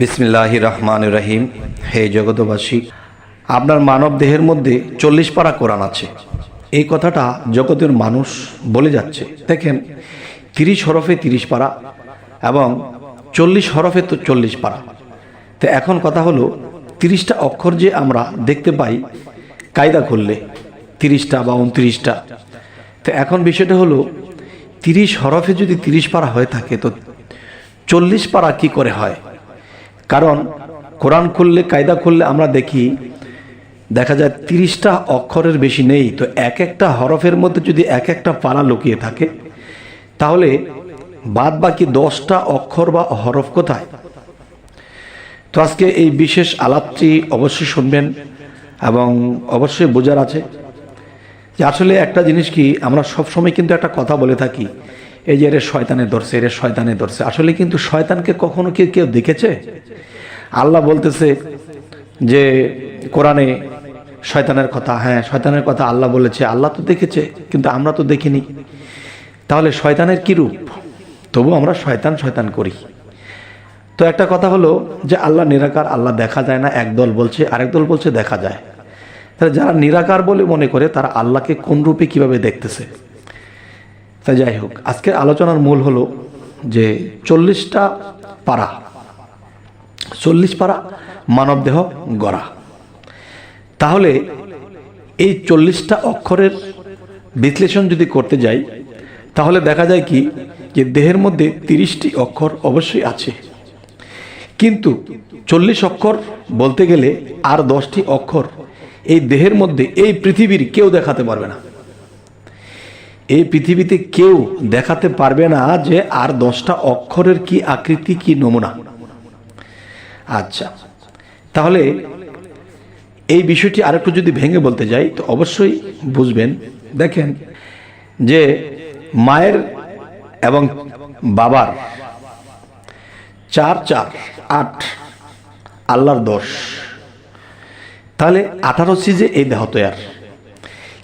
বিসমিল্লাহ রহমান রহিম হে জগতবাসী আপনার মানব দেহের মধ্যে চল্লিশ পারা কোরআন আছে। এই কথাটা জগতের মানুষ বলে যাচ্ছে। দেখেন, তিরিশ হরফে তিরিশ পারা এবং চল্লিশ হরফে তো চল্লিশ পারা। তো এখন কথা হলো, তিরিশটা অক্ষর যে আমরা দেখতে পাই কায়দা করলে তিরিশটা বা উনত্রিশটা। তো এখন বিষয়টা হলো, তিরিশ হরফে যদি তিরিশ পারা হয়ে থাকে, তো চল্লিশ পারা কি করে হয়? কারণ কোরআন খুললে, কায়দা খুললে আমরা দেখি, দেখা যায় তিরিশটা অক্ষরের বেশি নেই। তো এক একটা হরফের মধ্যে যদি এক একটা পারা লুকিয়ে থাকে, তাহলে বাদ বাকি দশটা অক্ষর বা হরফ কোথায়? তো আজকে এই বিশেষ আলাপটি অবশ্যই শুনবেন এবং অবশ্যই বোঝার আছে যে আসলে একটা জিনিস কি, আমরা সবসময় কিন্তু একটা কথা বলে থাকি এই যে এর শয়তানে ধরছে, এর শয়তানে ধরছে। আসলে কিন্তু শয়তানকে কখনো কি কেউ দেখেছে? আল্লাহ বলতেছে যে, কোরআনে শয়তানের কথা হ্যাঁ শয়তানের কথা আল্লাহ বলেছে, আল্লাহ তো দেখেছে, কিন্তু আমরা তো দেখিনি। তাহলে শয়তানের কি রূপ? তবু আমরা শয়তান শয়তান করি। তো একটা কথা হলো যে, আল্লাহ নিরাকার, আল্লাহ দেখা যায় না একদল বলছে, আরেক দল বলছে দেখা যায়। তাহলে যারা নিরাকার বলে মনে করে, তারা আল্লাহকে কোন রূপে কীভাবে দেখতেছে? তা যাই হোক, আজকের আলোচনার মূল হলো যে চল্লিশটা পারা, চল্লিশ পারা মানবদেহ গড়া। তাহলে এই চল্লিশটা অক্ষরের বিশ্লেষণ যদি করতে যাই, তাহলে দেখা যায় কি যে দেহের মধ্যে তিরিশটি অক্ষর অবশ্যই আছে। কিন্তু চল্লিশ অক্ষর বলতে গেলে আর দশটি অক্ষর এই দেহের মধ্যে, এই পৃথিবীর কেউ দেখাতে পারবে না। এই পৃথিবীতে কেউ দেখাতে পারবে না যে আর দশটা অক্ষরের কি আকৃতি, কি নমুনা। আচ্ছা তাহলে এই বিষয়টি আরেকটু যদি ভেঙে বলতে যাই, তো অবশ্যই বুঝবেন। দেখেন যে মায়ের এবং বাবার চার চার, আট, আল্লাহর দশ। তাহলে আঠারো সিজে এই দেহ তৈয়ার।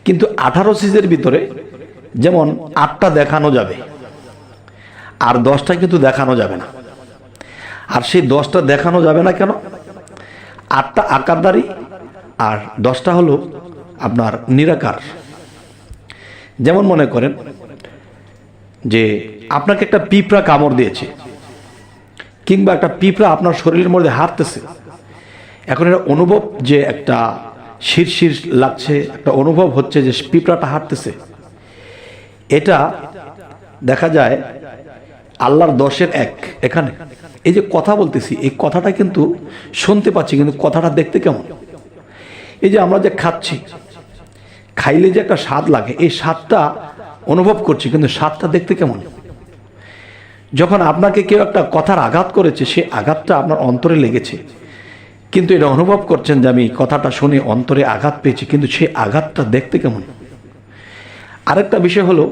কিন্তু আঠারো সিজের ভিতরে যেমন আটটা দেখানো যাবে, আর দশটা কিন্তু দেখানো যাবে না। আর সেই দশটা দেখানো যাবে না কেন? আটটা আকারদারি আর দশটা হলো আপনার নিরাকার। যেমন মনে করেন যে আপনাকে একটা পিঁপড়া কামড় দিয়েছে, কিংবা একটা পিঁপড়া আপনার শরীরের মধ্যে হাঁটতেছে এখন এটা অনুভব যে একটা শিরশির লাগছে, একটা অনুভব হচ্ছে যে পিঁপড়াটা হাঁটতেছে এটা দেখা যায় আল্লাহর দশের এক, এখানে। এই যে কথা বলতেছি, এই কথাটা কিন্তু শুনতে পাচ্ছি, কিন্তু কথাটা দেখতে কেমন? এই যে আমরা যে খাচ্ছি, খাইলে যে একটা স্বাদ লাগে, এই স্বাদটা অনুভব করছি, কিন্তু স্বাদটা দেখতে কেমন? যখন আপনাকে কেউ একটা কথার আঘাত করেছে, সে আঘাতটা আপনার অন্তরে লেগেছে। কিন্তু এটা অনুভব করছেন যে আমি কথাটা শুনে অন্তরে আঘাত পেয়েছি, কিন্তু সেই আঘাতটা দেখতে কেমন? আরেকটা বিষয় হলো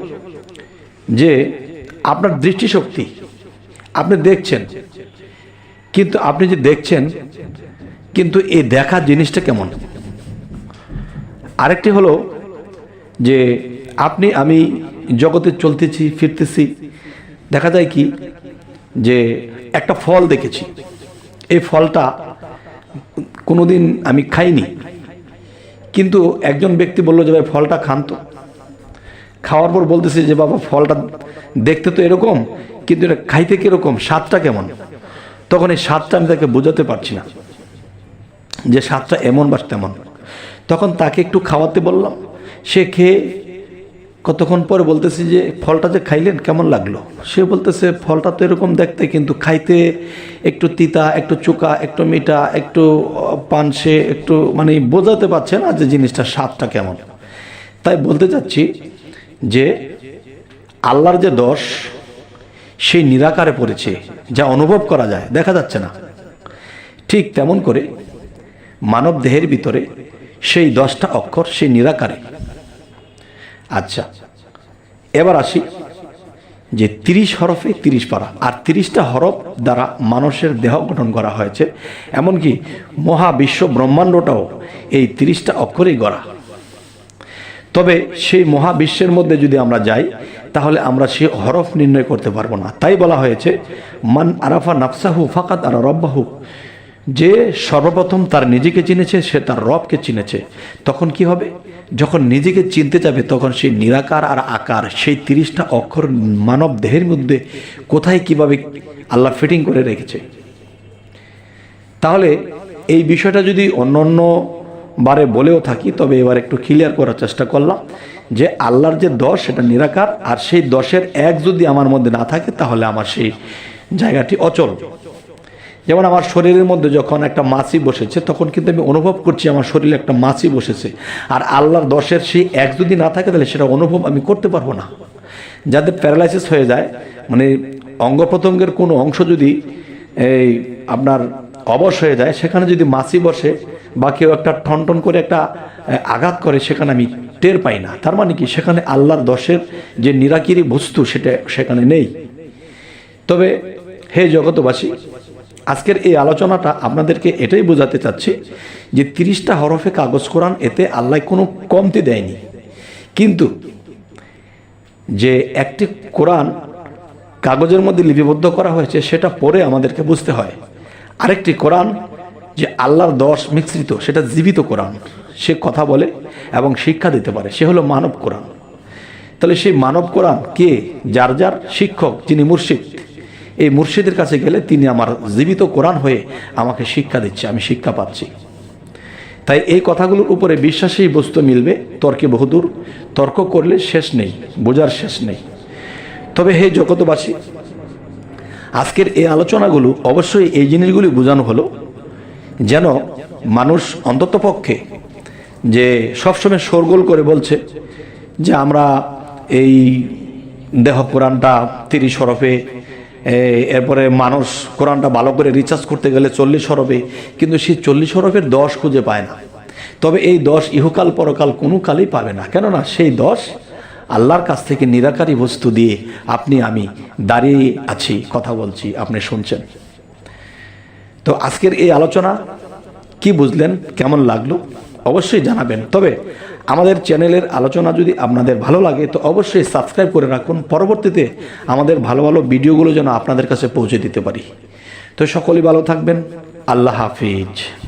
যে আপনার দৃষ্টিশক্তি, আপনি দেখছেন, কিন্তু আপনি যে দেখছেন, কিন্তু এই দেখা জিনিসটা কেমন? আরেকটি হলো যে আপনি, আমি জগতে চলতেছি, ফিরতেছি, দেখা যায় কি যে একটা ফল দেখেছি। এই ফলটা কোনোদিন আমি খাইনি। কিন্তু একজন ব্যক্তি বলল যে, ভাই, ফলটা খান তো। খাওয়ার পর বলতেছে যে, বাবা, ফলটা দেখতে তো এরকম, কিন্তু এটা খাইতে কীরকম, স্বাদটা কেমন? তখন এই স্বাদটা আমি তাকে বোঝাতে পারছি না, যে স্বাদটা এমন বা তেমন। তখন তাকে একটু খাওয়াতে বললাম, সে খেয়ে কতক্ষণ পরে বলতেছে যে, ফলটা যে খাইলেন, কেমন লাগল? সে বলতেছে, ফলটা তো এরকম দেখতে, কিন্তু খাইতে একটু তিতা, একটু চোকা একটু মিঠা, একটু পানসে, একটু মানে বোঝাতে পারছে না যে জিনিসটা স্বাদটা কেমন। তাই বলতে চাচ্ছি যে আল্লাহর যে দশ সেই নিরাকারে পড়েছে, যা অনুভব করা যায়, দেখা যাচ্ছে না। ঠিক তেমন করে মানব দেহের ভিতরে সেই দশটা অক্ষর, সেই নিরাকারে। আচ্ছা এবার আসি যে তিরিশ হরফে তিরিশ পারা, আর তিরিশটা হরফ দ্বারা মানুষের দেহ গঠন করা হয়েছে। এমনকি মহাবিশ্ব ব্রহ্মাণ্ডটাও এই তিরিশটা অক্ষরেই গড়া। তবে সেই মহাবিশ্বের মধ্যে যদি আমরা যাই, তাহলে আমরা সে হরফ নির্ণয় করতে পারব না। তাই বলা হয়েছে, মান আরাফা নাফসাহু ফাকাত আর রব্বাহু। যে সর্বপ্রথম তার নিজেকে চিনেছে, সে তার রবকে চিনেছে। তখন কি হবে? যখন নিজেকে চিনতে যাবে, তখন সেই নিরাকার আর আকার, সেই তিরিশটা অক্ষর মানব দেহের মধ্যে কোথায় কীভাবে আল্লাহ ফিটিং করে রেখেছে? তাহলে এই বিষয়টা যদি অন্য অন্য বারে বলেও থাকি, তবে এবার একটু ক্লিয়ার করার চেষ্টা করলাম যে আল্লাহর যে দশ, সেটা নিরাকার, আর সেই দশের এক যদি আমার মধ্যে না থাকে, তাহলে আমার সেই জায়গাটি অচল। যেমন আমার শরীরের মধ্যে যখন একটা মাছি বসেছে, তখন কিন্তু আমি অনুভব করছি আমার শরীরে একটা মাছি বসেছে। আর আল্লাহর দশের সেই এক যদি না থাকে, তাহলে সেটা অনুভব আমি করতে পারব না। যাদের প্যারালাইসিস হয়ে যায় মানে অঙ্গ প্রত্যঙ্গের কোনো অংশ যদি এই আপনার অবশ হয়ে যায়, সেখানে যদি মাছি বসে বা কেউ একটা ঠনঠন করে একটা আঘাত করে, সেখানে আমি টের পাই না। তার মানে কি? সেখানে আল্লাহর দশের যে নিরাকিরি বস্তু, সেটা সেখানে নেই। তবে হে জগতবাসী আজকের এই আলোচনাটা আপনাদেরকে এটাই বোঝাতে চাচ্ছি যে তিরিশটা হরফে কাগজ কোরআন, এতে আল্লাহ কোনো কমতি দেয়নি। কিন্তু যে একটি কোরআন কাগজের মধ্যে লিপিবদ্ধ করা হয়েছে, সেটা পরে আমাদেরকে বুঝতে হয়। আরেকটি কোরআন যে আল্লাহর দশ মিশ্রিত, সেটা জীবিত কোরআন। সে কথা বলে এবং শিক্ষা দিতে পারে। সে হলো মানব কোরআন। তাহলে সেই মানব কোরআন কে? যার যার শিক্ষক যিনি মুর্শিদ। এই মুর্শিদের কাছে গেলে তিনি আমার জীবিত কোরআন হয়ে আমাকে শিক্ষা দিচ্ছে, আমি শিক্ষা পাচ্ছি। তাই এই কথাগুলোর উপরে বিশ্বাসেই বস্তু মিলবে, তর্কে বহুদূর। তর্ক করলে শেষ নেই, বোঝার শেষ নেই। তবে হে জগতবাসী আজকের এই আলোচনাগুলো অবশ্যই এই জিনিসগুলি বোঝানো হলো। যেন মানুষ অন্ততপক্ষে যে সবসময় শোরগোল করে বলছে যে আমরা এই দেহ কোরআনটা তিরিশ হরফে এরপরে মানুষ কোরআনটা ভালো করে রিচার্জ করতে গেলে চল্লিশ হরফে, কিন্তু সেই চল্লিশ হরফের দশ খুঁজে পায় না। তবে এই দশ ইহকাল পরকাল কোনো কালেই পাবে না। কেননা সেই দশ আল্লাহর কাছ থেকে নিরাকারী বস্তু দিয়ে আপনি, আমি দাঁড়িয়ে আছি, কথা বলছি, আপনি শুনছেন। তো আজকের এই আলোচনা কি বুঝলেন, কেমন লাগল, অবশ্যই জানাবেন। তবে আমাদের চ্যানেলের আলোচনা যদি আপনাদের ভালো লাগে, তো অবশ্যই সাবস্ক্রাইব করে রাখুন। পরবর্তীতে আমাদের ভালো ভালো ভিডিওগুলো যেন আপনাদের কাছে পৌঁছে দিতে পারি। তো সকলেই ভালো থাকবেন। আল্লাহ হাফিজ।